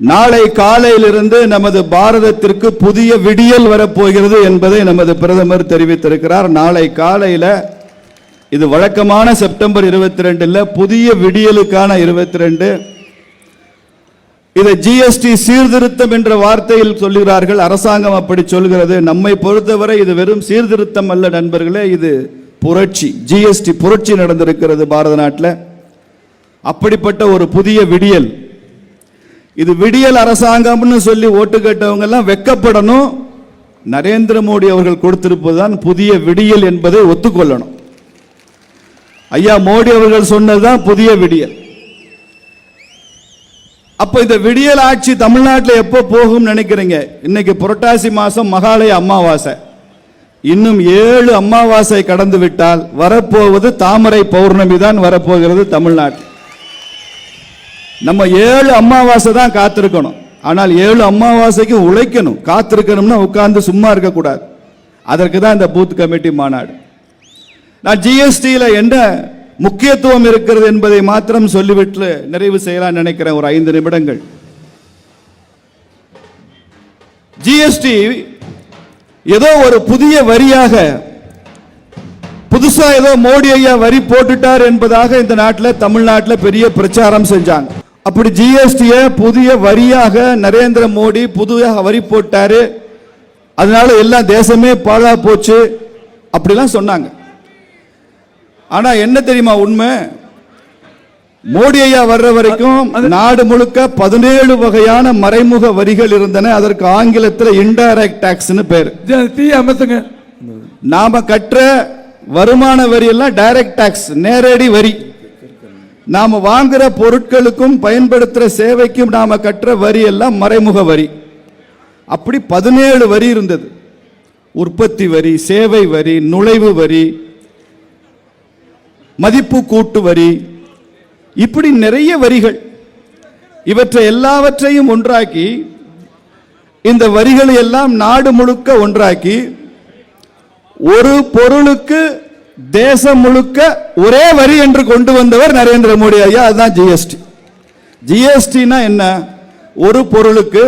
நாளை காலையிலிருந்து நமது பாரதத்திற்கு புதிய விடியல் வரப்போகிறது என்பதை நமது பிரதமர் தெரிவித்திருக்கிறார். நாளை காலையில் இது வழக்கமான செப்டம்பர் இருபத்தி ரெண்டில் புதிய விடியலுக்கான இருபத்தி ரெண்டு இதை ஜிஎஸ்டி சீர்திருத்தம் என்ற வார்த்தையில் சொல்கிறார்கள் அரசாங்கம் அப்படி சொல்கிறது. நம்மை பொறுத்தவரை இது வெறும் சீர்திருத்தம் அல்ல நண்பர்களே இது புரட்சி. ஜிஎஸ்டி புரட்சி நடந்திருக்கிறது பாரத நாட்டில். அப்படிப்பட்ட ஒரு புதிய விடியல் இது விடியல் அரசாங்கம்னு சொல்லி ஓட்டு கேட்டவங்க எல்லாம் வெக்கப்படணும். நரேந்திர மோடி அவர்கள் கொடுத்திருப்பதுதான் புதிய விடியல் என்பதை ஒத்துக்கொள்ளணும். ஐயா மோடி அவர்கள் சொன்னதுதான் புதிய விடியல். அப்ப இந்த விடியல் ஆட்சி தமிழ்நாட்டில் எப்போ போகும் நினைக்கிறீங்க? இன்னைக்கு புரட்டாசி மாசம் மகாலய அமாவாசை. இன்னும் ஏழு அமாவாசை கடந்து விட்டால் வரப்போவது தாமரை பௌர்ணமி தான் வரப்போகிறது தமிழ்நாட்டில். நம்ம ஏழு அமாவாசை தான் காத்திருக்கணும். ஆனால் ஏழு அமாவாசைக்கு உழைக்கணும். காத்திருக்கணும்னா உட்கார்ந்து சும்மா இருக்கக்கூடாது. அதற்கு தான் இந்த பூத் கமிட்டி மாநாடு. நான் ஜிஎஸ்டியில் என்ன முக்கியத்துவம் இருக்கிறது என்பதை மாத்திரம் சொல்லிவிட்டு நிறைவு செய்யலாம் நினைக்கிறேன். ஒரு ஐந்து நிமிடங்கள். ஜிஎஸ்டி ஏதோ ஒரு புதிய வரியாக புதுசா ஏதோ மோடி ஐயா வரி போட்டுட்டார் என்பதாக இந்த நாட்டில் தமிழ்நாட்டில் பெரிய பிரச்சாரம் செஞ்சாங்க. அப்படி ஜிஎஸ்டியை புதிய வரியாக நரேந்திர மோடி புதிய வரி போட்டாரு. அதனால எல்லாம் தேசமே பாழா போச்சு. அப்படிலாம் சொன்னாங்க. ஆனா என்ன தெரியுமா உண்மை? மோடி ஐயா வர்ற வரைக்கும் நாடு முழுக்க பதினேழு வகையான மறைமுக வரிகள் இருந்தன. அதற்கு ஆங்கிலத்தில் இன்டைரக்ட் டாக்ஸ்னு பேர். அமர்த்துங்க. நாம கற்ற வருமான வரி எல்லாம் டைரக்ட் டாக்ஸ் நேரடி வரி. நாம் வாங்குற பொருட்களுக்கும் பயன்படுத்துகிற சேவைக்கும் நாம் கட்டுற வரி எல்லாம் மறைமுக வரி. அப்படி பதினேழு வரி இருந்தது. உற்பத்தி வரி சேவை வரி நுழைவு வரி மதிப்பு கூட்டு வரி இப்படி நிறைய வரிகள். இவற்றை எல்லாவற்றையும் ஒன்றாக்கி இந்த வரிகளை எல்லாம் நாடு முழுக்க ஒன்றாக்கி ஒரு பொருளுக்கு தேசம் முழுக்க ஒரே வரி என்று கொண்டு வந்தவர் நரேந்திர மோடி ஐயா அதுதான் ஜிஎஸ்டி ஜிஎஸ்டினா என்ன? ஒரு பொருளுக்கு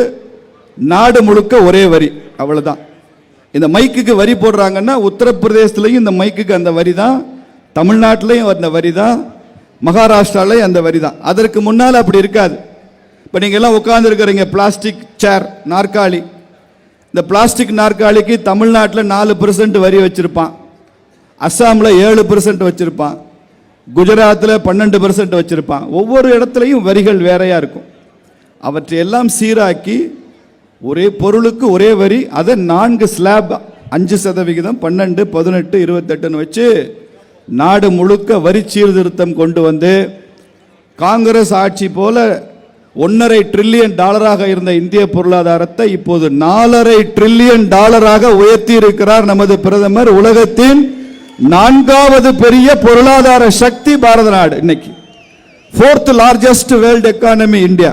நாடு முழுக்க ஒரே வரி அவ்வளோதான் இந்த மைக்குக்கு வரி போடுறாங்கன்னா உத்தரப்பிரதேசத்துலேயும் இந்த மைக்குக்கு அந்த வரி தான் தமிழ்நாட்டிலையும் அந்த வரி தான் மகாராஷ்டிராலையும் அந்த வரி தான் அதற்கு முன்னால் அப்படி இருக்காது. இப்போ நீங்கள் எல்லாம் உட்காந்துருக்கிறீங்க பிளாஸ்டிக் சேர் நாற்காலி. இந்த பிளாஸ்டிக் நாற்காலிக்கு தமிழ்நாட்டில் நாலு பர்சன்ட் வரி வச்சுருப்பான். அஸ்ஸாமில் ஏழு பெர்சன்ட் வச்சுருப்பான். குஜராத்தில் பன்னெண்டு பெர்சன்ட் வச்சுருப்பான். ஒவ்வொரு இடத்துலையும் வரிகள் வேறையாக இருக்கும். அவற்றையெல்லாம் சீராக்கி ஒரே பொருளுக்கு ஒரே வரி அதை நான்கு ஸ்லாப் அஞ்சு சதவிகிதம் பன்னெண்டு பதினெட்டு இருபத்தெட்டுன்னு வச்சு நாடு முழுக்க வரி சீர்திருத்தம் கொண்டு வந்து காங்கிரஸ் ஆட்சி போல ஒன்றரை ட்ரில்லியன் டாலராக இருந்த இந்திய பொருளாதாரத்தை இப்போது நாலரை ட்ரில்லியன் டாலராக உயர்த்தி இருக்கிறார் நமது பிரதமர் உலகத்தின் நான்காவது பெரிய பொருளாதார சக்தி பாரத நாடு இன்னைக்கு. Fourth largest world economy India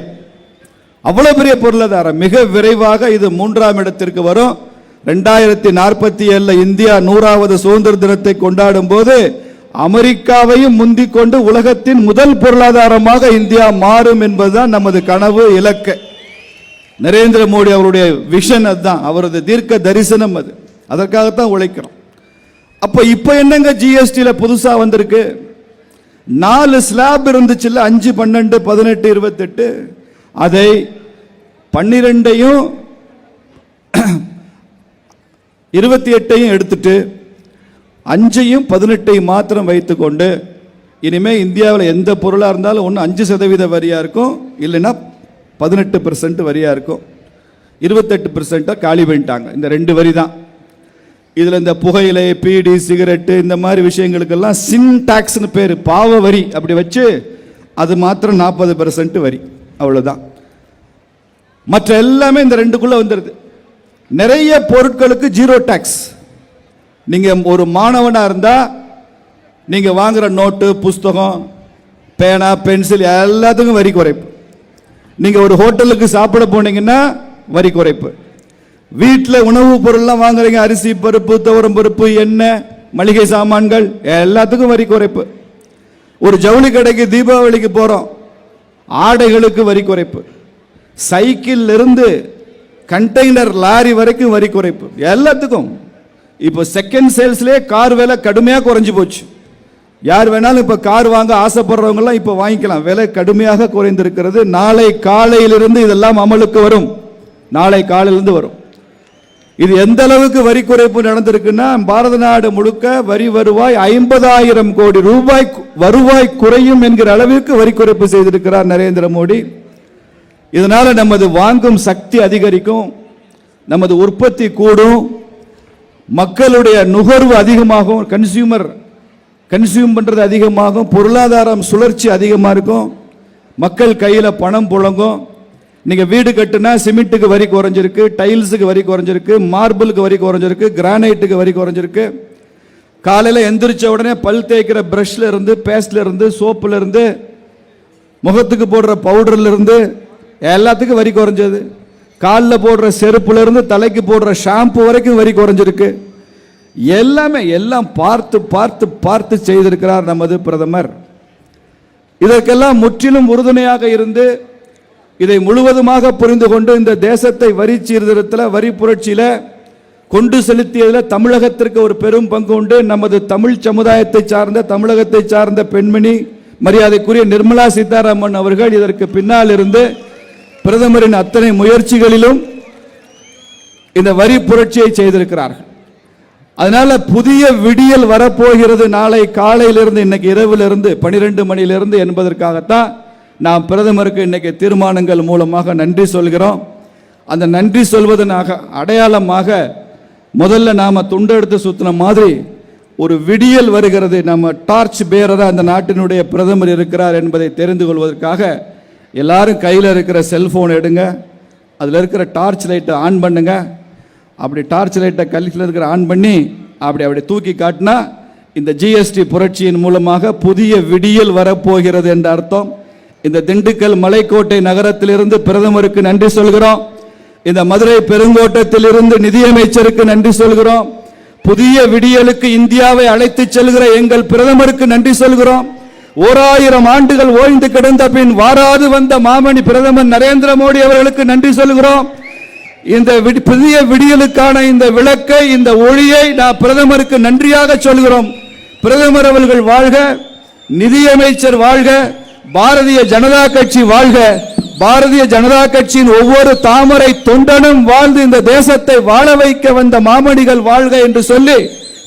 அவ்வளோ பெரிய பொருளாதாரம். மிக விரைவாக இது மூன்றாம் இடத்திற்கு வரும். ரெண்டாயிரத்தி நாற்பத்தி ஏழில் இந்தியா நூறாவது சுதந்திர தினத்தை கொண்டாடும் போது அமெரிக்காவையும் முந்திக் கொண்டு உலகத்தின் முதல் பொருளாதாரமாக இந்தியா மாறும் என்பதுதான் நமது கனவு இலக்கு. நரேந்திர மோடி அவருடைய விஷன் அதுதான். அவரது தீர்க்க தரிசனம் அது. அதற்காகத்தான் உழைக்கிறோம். அப்போ இப்போ என்னங்க ஜிஎஸ்டியில் புதுசாக வந்திருக்கு? நாலு ஸ்லாப் இருந்துச்சுல்ல அஞ்சு பன்னெண்டு பதினெட்டு இருபத்தெட்டு. அதை பன்னிரெண்டையும் இருபத்தி எட்டையும் எடுத்துட்டு அஞ்சையும் பதினெட்டையும் மாத்திரம் வைத்துக்கொண்டு இனிமேல் இந்தியாவில் எந்த பொருளாக இருந்தாலும் ஒன்று அஞ்சு சதவீத வரியாக இருக்கும் இல்லைன்னா பதினெட்டு பெர்சன்ட் வரியாக இருக்கும். இருபத்தெட்டு பெர்சென்ட்டாக காலி பண்ணிட்டாங்க. இந்த ரெண்டு வரி தான் இதில் இந்த புகையிலை பீடி சிகரெட்டு இந்த மாதிரி விஷயங்களுக்கெல்லாம் சின்டாக்ஸ்னு பேர் பாவ வரி அப்படி வச்சு அது மாத்திரம் நாற்பது பெர்சன்ட் வரி. அவ்வளோதான் மற்ற எல்லாமே இந்த ரெண்டுக்குள்ளே வந்துடுது நிறைய பொருட்களுக்கு ஜீரோ டேக்ஸ் நீங்கள் ஒரு மாணவனாக இருந்தால் நீங்கள் வாங்குகிற நோட்டு புஸ்தகம் பேனா பென்சில் எல்லாத்துக்கும் வரி குறைப்பு. நீங்கள் ஒரு ஹோட்டலுக்கு சாப்பிட போனீங்கன்னா வரி குறைப்பு. வீட்டில் உணவுப் பொருள்லாம் வாங்குறீங்க அரிசி பருப்பு துவரம் பருப்பு எண்ணெய் மளிகை சாமான்கள் எல்லாத்துக்கும் வரி குறைப்பு. ஒரு ஜவுளி கடைக்கு தீபாவளிக்கு போகிறோம் ஆடைகளுக்கு வரி குறைப்பு. சைக்கிள் இருந்து கண்டெய்னர் லாரி வரைக்கும் வரி குறைப்பு. எல்லாத்துக்கும். இப்போ செகண்ட் சேல்ஸ்லேயே கார் விலை கடுமையாக குறைஞ்சு போச்சு. யார் வேணாலும் இப்போ கார் வாங்க ஆசைப்படுறவங்கலாம் இப்போ வாங்கிக்கலாம். விலை கடுமையாக குறைந்திருக்கிறது. நாளை காலையிலிருந்து இதெல்லாம் அமலுக்கு வரும். நாளை காலையிலிருந்து வரும். இது எந்த அளவுக்கு வரி குறைப்பு நடந்திருக்குன்னா பாரத நாடு முழுக்க வரி வருவாய் ஐம்பதாயிரம் கோடி ரூபாய் வருவாய் குறையும் என்கிற அளவிற்கு வரி குறைப்பு செய்திருக்கிறார் நரேந்திர மோடி. இதனால் நமது வாங்கும் சக்தி அதிகரிக்கும் நமது உற்பத்தி கூடும் மக்களுடைய நுகர்வு அதிகமாகும் கன்சியூமர் கன்சியூம் பண்ணுறது அதிகமாகும் பொருளாதாரம் சுழற்சி அதிகமாக இருக்கும் மக்கள் கையில் பணம் புழங்கும் நீங்க வீடு கட்டுனா சிமெண்ட்டுக்கு வரி குறைஞ்சிருக்கு டைல்ஸுக்கு வரி குறைஞ்சிருக்கு மார்பிளுக்கு வரி குறைஞ்சிருக்கு கிரானைட்டுக்கு வரி குறைஞ்சிருக்கு. காலையில் எந்திரிச்ச உடனே பல் தேய்க்கிற ப்ரஷ்ல இருந்து பேஸ்ட்ல இருந்து சோப்புல இருந்து முகத்துக்கு போடுற பவுடர்ல இருந்து எல்லாத்துக்கும் வரி குறைஞ்சது. காலில் போடுற செருப்புல இருந்து தலைக்கு போடுற ஷாம்பு வரைக்கும் வரி குறைஞ்சிருக்கு. எல்லாமே எல்லாம் பார்த்து பார்த்து பார்த்து செய்திருக்கிறார் நமது பிரதமர். இதற்கெல்லாம் முற்றிலும் உறுதுணையாக இருந்து இதை முழுவதுமாக புரிந்து கொண்டு இந்த தேசத்தை வரி சீர்திருத்தத்தில் வரி புரட்சியில கொண்டு செலுத்தியதில் தமிழகத்திற்கு ஒரு பெரும் பங்கு உண்டு. நமது தமிழ் சமுதாயத்தை சார்ந்த தமிழகத்தை சார்ந்த பெண்மணி மரியாதைக்குரிய நிர்மலா சீதாராமன் அவர்கள் இதற்கு பின்னால் இருந்து பிரதமரின் அத்தனை முயற்சிகளிலும் இந்த வரி புரட்சியை செய்திருக்கிறார்கள். அதனால புதிய விடியல் வரப்போகிறது. நாளை காலையிலிருந்து இன்னைக்கு இரவிலிருந்து பனிரெண்டு மணியிலிருந்து என்பதற்காகத்தான் நாம் பிரதமருக்கு இன்றைக்கி தீர்மானங்கள் மூலமாக நன்றி சொல்கிறோம். அந்த நன்றி சொல்வதனாக அடையாளமாக முதல்ல நாம் துண்டெடுத்து சுற்றின மாதிரி ஒரு விடியல் வருகிறது. நம்ம டார்ச் பேரராக அந்த நாட்டினுடைய பிரதமர் இருக்கிறார் என்பதை தெரிந்து கொள்வதற்காக எல்லாரும் கையில் இருக்கிற செல்ஃபோன் எடுங்க. அதில் இருக்கிற டார்ச் லைட்டை ஆன் பண்ணுங்க. அப்படி டார்ச் லைட்டை கல்லில் இருக்கிற ஆன் பண்ணி அப்படி அப்படி தூக்கி காட்டினா இந்த ஜிஎஸ்டி புரட்சியின் மூலமாக புதிய விடியல் வரப்போகிறது என்ற அர்த்தம். இந்த திண்டுக்கல் மலைக்கோட்டை நகரத்திலிருந்து பிரதமருக்கு நன்றி சொல்கிறோம். இந்த மதுரை பெருங்கோட்டத்திலிருந்து நிதியமைச்சருக்கு நன்றி சொல்கிறோம். புதிய விடியலுக்கு இந்தியாவை அழைத்துச் செல்கிற எங்கள் பிரதமருக்கு நன்றி சொல்கிறோம். ஓராயிரம் ஆண்டுகள் ஓய்ந்து கிடந்த பின் வாராது வந்த மாமணி பிரதமர் நரேந்திர மோடி அவர்களுக்கு நன்றி சொல்கிறோம். இந்த புதிய விடியலுக்கான இந்த விளக்கை இந்த ஒளியை நான் பிரதமருக்கு நன்றியாக சொல்கிறோம். பிரதமர் அவர்கள் வாழ்க நிதியமைச்சர் வாழ்க பாரதிய ஜனதா கட்சி வாழ்க. பாரதிய ஜனதா கட்சியின் ஒவ்வொரு தாமரை தொண்டனும் வாழ்ந்து இந்த தேசத்தை வாழ வைக்க வந்த மாமணிகள் வாழ்க என்று சொல்லி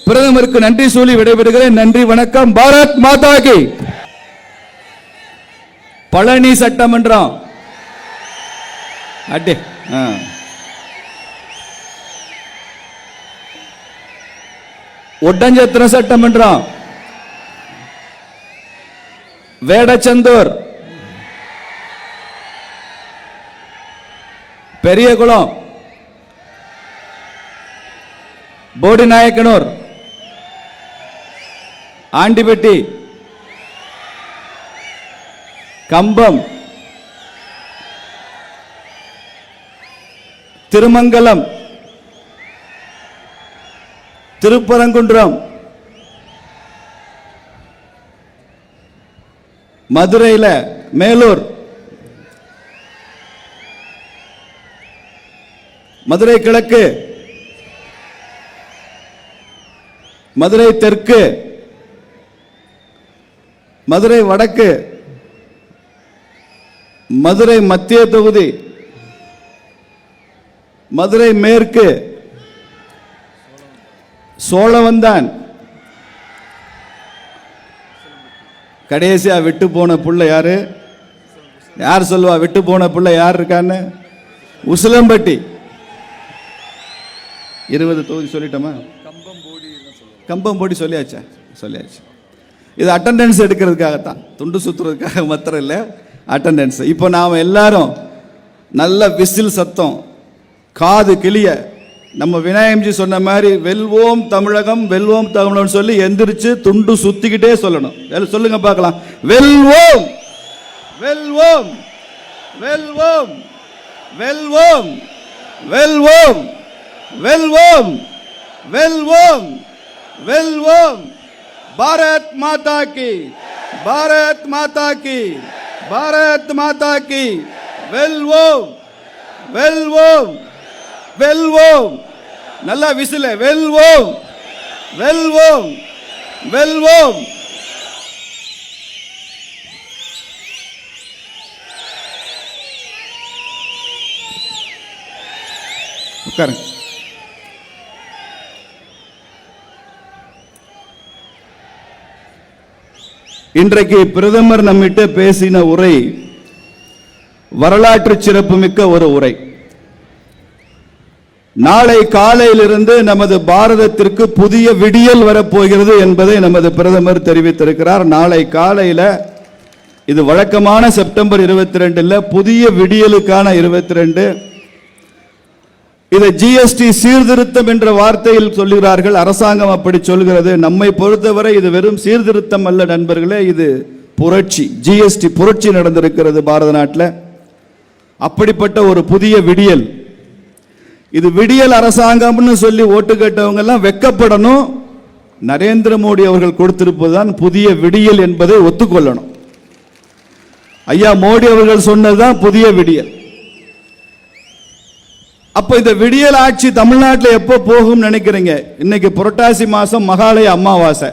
பிரதமருக்கு நன்றி சொல்லி விடைபெறுகிறேன். நன்றி வணக்கம். பாரத் மாதா கி. பழனி சட்டமன்றம். அட்டே ஒட்டஞ்சத்திர சட்டமன்றம். வேடச்சந்தூர். பெரியகுளம். போடிநாயக்கனூர். ஆண்டிபட்டி. கம்பம். திருமங்கலம். திருப்பரங்குன்றம். மதுரையில் மேலூர். மதுரை கிழக்கு. மதுரை தெற்கு. மதுரை வடக்கு. மதுரை மத்திய தொகுதி. மதுரை மேற்கு. சோழவந்தான். கடைசியாக விட்டு போன பிள்ளை யாரு? யார் சொல்லுவா? விட்டு போன பிள்ளை யார் இருக்கான்னு? உசிலம்பட்டி. இருபது தொகுதி சொல்லிட்டோமா? கம்பம்போடி சொல்லியாச்சா? சொல்லியாச்சு. இது அட்டெண்டன்ஸ் எடுக்கிறதுக்காகத்தான். துண்டு சுத்துறதுக்காக மாத்திரம் இல்லை. அட்டண்டன்ஸ் இப்போ நாம் எல்லாரும் நல்ல விசில் சத்தம் காது கிளிய நம்ம விநாயகம்ஜி சொன்ன மாதிரி வெல்வோம் தமிழகம் வெல்வோம் தமிழகம் சொல்லி எந்திரிச்சு துண்டு சுத்திக்கிட்டே சொல்லணும். எல்லாம் சொல்லுங்க பார்க்கலாம். வெல்வோம். வெல்வோம். வெல்வோம். வெல்வோம். வெல்வோம். வெல்வோம். வெல்வோம். வெல்வோம். பாரத் மாதா கி. பாரத் மாதா கி. பாரத் மாதா கி. வெல்வோம். வெல்வோம். வெல்வோம். நல்லா விசில. வெல்வோம். வெல்வோம். வெல்வோம். உட்காருங்க. இன்றைக்கு பிரதமர் நம்மிட்ட பேசின உரை வரலாற்று சிறப்புமிக்க ஒரு உரை. நாளை காலையிலிருந்து நமது பாரதத்திற்கு புதிய விடியல் வரப்போகிறது என்பதை நமது பிரதமர் தெரிவித்திருக்கிறார். நாளை காலையில் இது வழக்கமான செப்டம்பர் இருபத்தி ரெண்டில் புதிய விடியலுக்கான இருபத்தி ரெண்டு இதை ஜிஎஸ்டி சீர்திருத்தம் என்ற வார்த்தையில் சொல்லுகிறார்கள் அரசாங்கம் அப்படி சொல்கிறது. நம்மை பொறுத்தவரை இது வெறும் சீர்திருத்தம் அல்ல நண்பர்களே இது புரட்சி ஜிஎஸ்டி புரட்சி நடந்திருக்கிறது பாரத நாட்டில். அப்படிப்பட்ட ஒரு புதிய விடியல் இது விடியல் அரசாங்கம்னு சொல்லி ஓட்டு கேட்டவங்க எல்லாம் வெக்கப்படணும். நரேந்திர மோடி அவர்கள் கொடுத்திருப்பதுதான் புதிய விடியல் என்பதை ஒத்துக்கொள்ளணும். ஐயா மோடி அவர்கள் சொன்னதுதான் புதிய விடியல். அப்ப இந்த விடியல் ஆட்சி தமிழ்நாட்டில் எப்போ போகும் நினைக்கிறீங்க? இன்னைக்கு புரட்டாசி மாசம் மகாலய அமாவாசை.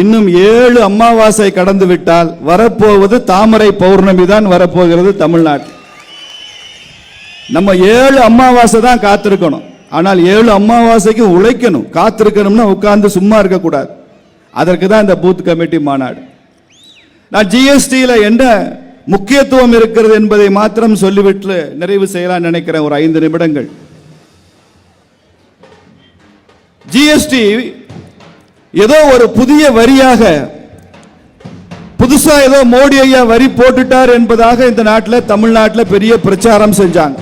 இன்னும் ஏழு அமாவாசை கடந்து விட்டால் வரப்போவது தாமரை பௌர்ணமி தான் வரப்போகிறது தமிழ்நாட்டில். நம்ம ஏழு அமாவாசை தான் காத்திருக்கணும். ஆனால் ஏழு அமாவாசைக்கு உழைக்கணும். காத்திருக்கணும்னா உட்கார்ந்து சும்மா இருக்கக்கூடாது. அதற்கு தான் இந்த பூத் கமிட்டி மாநாடு. நான் ஜிஎஸ்டியில் என்ன முக்கியத்துவம் இருக்கிறது என்பதை மாத்திரம் சொல்லிவிட்டு நிறைவு செய்யலாம் நினைக்கிறேன். ஒரு ஐந்து நிமிடங்கள். ஜிஎஸ்டி ஏதோ ஒரு புதிய வரியாக புதுசா ஏதோ மோடி ஐயா வரி போட்டுட்டார் என்பதாக இந்த நாட்டில் தமிழ்நாட்டில் பெரிய பிரச்சாரம் செஞ்சாங்க.